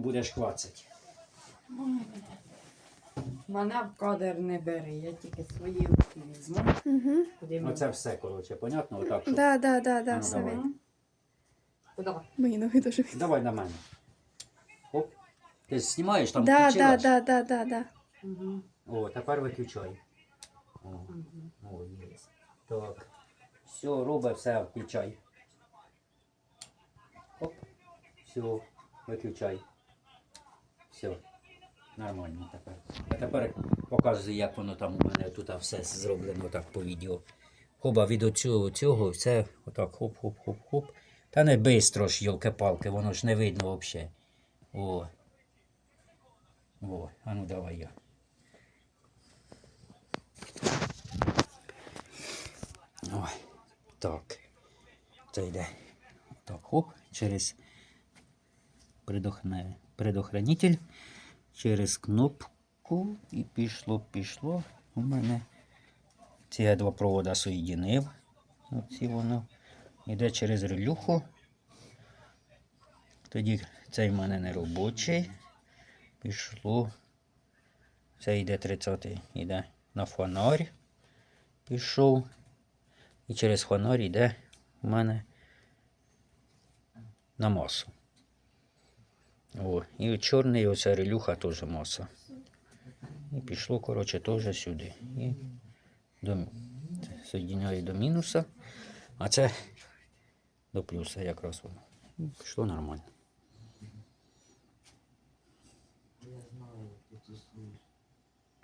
будеш клацати. Мене в кадр не бери, я тільки свої руки візьму. Угу. Куди мені? Оце все, коротше, понятно? Отак, щоб... Да, да, да, да, Ну, все давай. видно. Куди? Мої ноги дуже від. Давай на мене. Оп. Ти знімаєш там Да, да, да, да, да, да. Угу. О, тепер виключай. О, Угу. о, є. Так. Все, робить, все, включай. Оп. Все, виключай. Все. Нормально тепер. А тепер показую, як воно там у мене тут все зроблено так по відео. Хоба від оцього цього все отак хоп-хоп-хоп-хоп. Та не бистро ж, йолки-палки, воно ж не видно взагалі. О. О, а ну давай я. Ой, так. Це йде. Так, хоп, через предохранитель, через кнопку і пішло, пішло. У мене ці два провода соєдинив. Оці воно йде через релюху. Тоді цей в мене не робочий. Пішло. Це йде 30-й, йде на фонарь. Пішов. І через фонарь йде у мене на масу. О, І чорний оця релюха теж маса. І пішло, коротше, теж сюди. І до, соєдняю до мінуса. А це до плюса якраз воно. І пішло нормально.